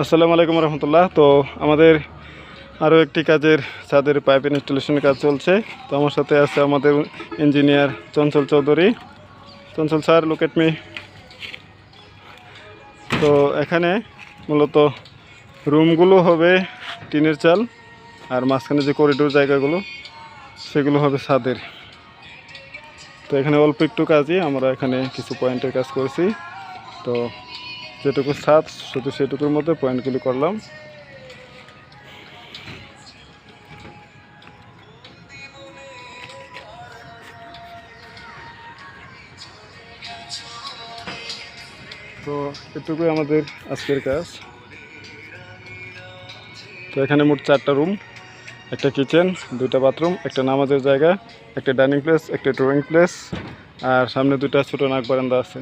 আসসালামু আলাইকুম রহমতুল্লাহ। তো আমাদের আরও একটি কাজের ছাদের পাইপ ইনস্টলেশনের কাজ চলছে। তো আমার সাথে আছে আমাদের engineer Chanchal Chowdhury. Chanchal sir locate me তো এখানে মূলত রুমগুলো হবে টিনের চাল আর মাঝখানে যে করিডোর জায়গাগুলো, সেগুলো হবে ছাদের। তো এখানে অল্প একটু কাজই, আমরা এখানে কিছু পয়েন্টের কাজ করেছি। তো যেটুকু ছাদ শুধু সেটুকুর মধ্যে পয়েন্টগুলি করলাম। তো এটুকুই আমাদের আজকের কাজ। তো এখানে মোট চারটা রুম একটা কিচেন দুইটা বাথরুম একটা নামাজের জায়গা, একটা ডাইনিং প্লেস একটা ড্রয়িং প্লেস আর সামনে দুইটা ছোটো নাক বারান্দা আছে।